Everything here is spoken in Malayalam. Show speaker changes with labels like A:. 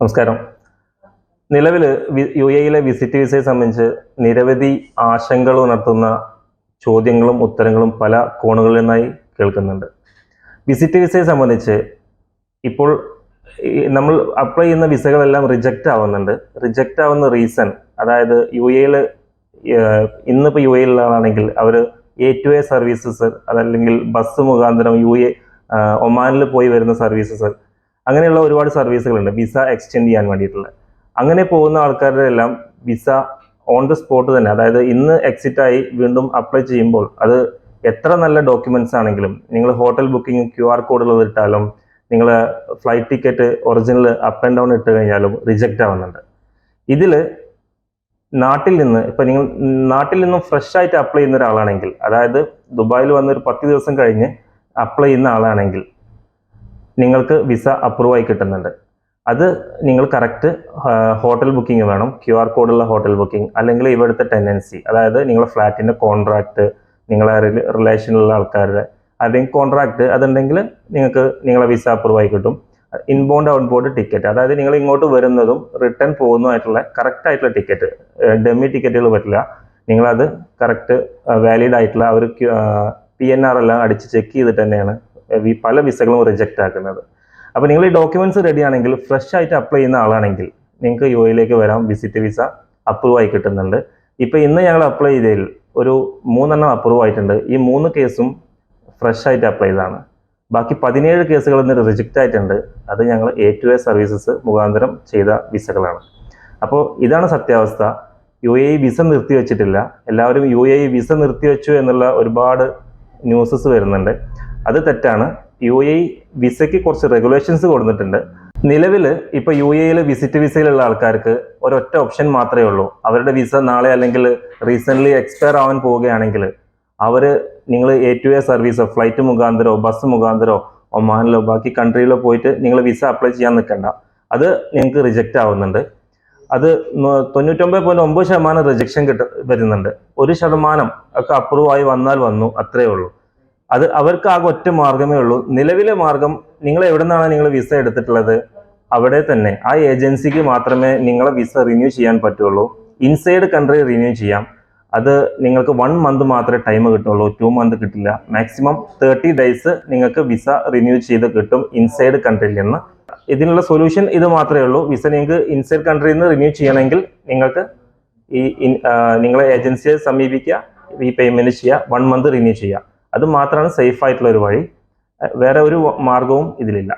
A: നമസ്കാരം. നിലവിൽ യു എയിലെ വിസിറ്റ് വിസയെ സംബന്ധിച്ച് നിരവധി ആശങ്കകൾ ഉണർത്തുന്ന ചോദ്യങ്ങളും ഉത്തരങ്ങളും പല കോണുകളിൽ നിന്നായി കേൾക്കുന്നുണ്ട്. വിസിറ്റ് വിസയെ സംബന്ധിച്ച് ഇപ്പോൾ നമ്മൾ അപ്ലൈ ചെയ്യുന്ന വിസകളെല്ലാം റിജക്റ്റ് ആവുന്നുണ്ട്. റിജക്റ്റ് ആവുന്ന റീസൺ അതായത് യു എയിൽ ഇന്നിപ്പോൾ യു എയിലാണെങ്കിൽ അവർ എ ടു എ സർവീസസ് അതല്ലെങ്കിൽ ബസ് മുഖാന്തരം യു എ ഒമാനിൽ പോയി വരുന്ന സർവീസസ് അങ്ങനെയുള്ള ഒരുപാട് സർവീസുകളുണ്ട്. വിസ എക്സ്റ്റെൻഡ് ചെയ്യാൻ വേണ്ടിയിട്ടുള്ള. അങ്ങനെ പോകുന്ന ആൾക്കാരുടെ എല്ലാം വിസ ഓൺ ദ സ്പോട്ട് തന്നെ. അതായത് ഇന്ന് എക്സിറ്റ് ആയി വീണ്ടും അപ്ലൈ ചെയ്യുമ്പോൾ അത് എത്ര നല്ല ഡോക്യുമെന്റ്സ് ആണെങ്കിലും നിങ്ങൾ ഹോട്ടൽ ബുക്കിംഗ് ക്യു ആർ കോഡുള്ളത് ഇട്ടാലും നിങ്ങൾ flight ticket original up and down ഇട്ട് കഴിഞ്ഞാലും റിജക്റ്റ് ആവുന്നുണ്ട്. ഇതിൽ നാട്ടിൽ നിന്ന് ഇപ്പൊ നിങ്ങൾ നാട്ടിൽ നിന്നും ഫ്രഷ് ആയിട്ട് അപ്ലൈ ചെയ്യുന്ന ഒരാളാണെങ്കിൽ അതായത് ദുബായിൽ വന്ന് ഒരു പത്ത് ദിവസം കഴിഞ്ഞ് അപ്ലൈ ചെയ്യുന്ന ആളാണെങ്കിൽ നിങ്ങൾക്ക് വിസ അപ്രൂവ് ആയി കിട്ടുന്നുണ്ട്. അത് നിങ്ങൾ കറക്റ്റ് ഹോട്ടൽ ബുക്കിംഗ് വേണം. ക്യു ആർ കോഡുള്ള ഹോട്ടൽ ബുക്കിംഗ് അല്ലെങ്കിൽ ഇവിടുത്തെ ടെൻഡൻസി അതായത് നിങ്ങളെ ഫ്ലാറ്റിന്റെ കോൺട്രാക്ട് നിങ്ങളെ റിലേഷനിലുള്ള ആൾക്കാരുടെ അല്ലെങ്കിൽ കോൺട്രാക്ട് അതുണ്ടെങ്കിൽ നിങ്ങൾക്ക് നിങ്ങളെ വിസ അപ്രൂവ് ആയി കിട്ടും. ഇൻബോണ്ട് ഔട്ട്ബോണ്ട് ടിക്കറ്റ് അതായത് നിങ്ങൾ ഇങ്ങോട്ട് വരുന്നതും റിട്ടേൺ പോകുന്നതുമായിട്ടുള്ള കറക്റ്റ് ആയിട്ടുള്ള ടിക്കറ്റ് ഡെമ്മി ടിക്കറ്റുകൾ പറ്റില്ല. നിങ്ങളത് കറക്റ്റ് വാലിഡ് ആയിട്ടുള്ള ഒരു പി എൻ ആർ എല്ലാം അടിച്ച് ചെക്ക് ചെയ്തിട്ട് തന്നെയാണ് പല വിസകളും റിജക്റ്റ് ആക്കുന്നത്. അപ്പോൾ നിങ്ങൾ ഈ ഡോക്യുമെന്റ്സ് റെഡി ആണെങ്കിൽ ഫ്രഷ് ആയിട്ട് അപ്ലൈ ചെയ്യുന്ന ആളാണെങ്കിൽ നിങ്ങൾക്ക് യു എയിലേക്ക് വരാം. വിസിറ്റ് വിസ അപ്രൂവ് ആയി കിട്ടുന്നുണ്ട്. ഇപ്പോൾ ഇന്ന് ഞങ്ങൾ അപ്ലൈ ചെയ്തതിൽ ഒരു മൂന്നെണ്ണം അപ്രൂവ് ആയിട്ടുണ്ട്. ഈ മൂന്ന് കേസും ഫ്രഷ് ആയിട്ട് അപ്ലൈ ചെയ്താണ് ബാക്കി പതിനേഴ് കേസുകൾ ഇന്ന് റിജക്റ്റ് ആയിട്ടുണ്ട്. അത് ഞങ്ങൾ എ ടു എ സർവീസസ് മുഖാന്തരം ചെയ്ത വിസകളാണ്. അപ്പോൾ ഇതാണ് സത്യാവസ്ഥ. യു എ വിസ നിർത്തിവെച്ചിട്ടില്ല. എല്ലാവരും യു എ വിസ നിർത്തിവെച്ചു എന്നുള്ള ഒരുപാട് ന്യൂസസ് വരുന്നുണ്ട്. അത് തെറ്റാണ്. യു എ വിസയ്ക്ക് കുറച്ച് റെഗുലേഷൻസ് കൊടുത്തിട്ടുണ്ട്. നിലവിൽ ഇപ്പൊ യു എയിൽ വിസിറ്റ് വിസയിലുള്ള ആൾക്കാർക്ക് ഒരൊറ്റ ഓപ്ഷൻ മാത്രമേ ഉള്ളൂ. അവരുടെ വിസ നാളെ അല്ലെങ്കിൽ റീസെന്റ് എക്സ്പയർ ആവാൻ പോവുകയാണെങ്കിൽ അവർ നിങ്ങൾ എ ടു എ സർവീസോ ഫ്ലൈറ്റ് മുഖാന്തരോ ബസ് മുഖാന്തരോ ഒമാനിലോ ബാക്കി കൺട്രിയിലോ പോയിട്ട് നിങ്ങൾ വിസ അപ്ലൈ ചെയ്യാൻ നിൽക്കണ്ട. അത് നിങ്ങൾക്ക് റിജക്റ്റ് ആവുന്നുണ്ട്. അത് തൊണ്ണൂറ്റൊമ്പത് പോയിന്റ് ഒമ്പത് ശതമാനം റിജക്ഷൻ കിട്ട വരുന്നുണ്ട്. ഒരു ശതമാനം ഒക്കെ അപ്രൂവ് ആയി വന്നാൽ വന്നു അത്രേ ഉള്ളൂ. അത് അവർക്ക് ആകെ ഒറ്റ മാർഗമേ ഉള്ളൂ. നിലവിലെ മാർഗം നിങ്ങൾ എവിടെ നിന്നാണ് നിങ്ങൾ വിസ എടുത്തിട്ടുള്ളത്? അവിടെ തന്നെ. ആ ഏജൻസിക്ക് മാത്രമേ നിങ്ങളെ വിസ റിന്യൂ ചെയ്യാൻ പറ്റുള്ളൂ. ഇൻസൈഡ് കൺട്രി റിന്യൂ ചെയ്യാം. അത് നിങ്ങൾക്ക് വൺ മന്ത് മാത്രമേ ടൈം കിട്ടുള്ളൂ. ടു മന്ത് കിട്ടില്ല. മാക്സിമം തേർട്ടി ഡേയ്സ് നിങ്ങൾക്ക് വിസ റിന്യൂ ചെയ്ത് കിട്ടും ഇൻസൈഡ് കൺട്രിയിൽ നിന്ന്. ഇതിനുള്ള സൊല്യൂഷൻ ഇത് മാത്രമേ ഉള്ളൂ. വിസ നിങ്ങൾക്ക് ഇൻസൈഡ് കൺട്രിയിൽ നിന്ന് റിന്യൂ ചെയ്യണമെങ്കിൽ നിങ്ങൾക്ക് ഈ നിങ്ങളെ ഏജൻസിയെ സമീപിക്കുക ഈ പേയ്മെന്റ് ചെയ്യുക വൺ മന്ത് റിന്യൂ ചെയ്യുക. അത് മാത്രമാണ് സേഫ് ആയിട്ടുള്ള ഒരു വഴി. വേറെ ഒരു മാർഗവും ഇതിലില്ല.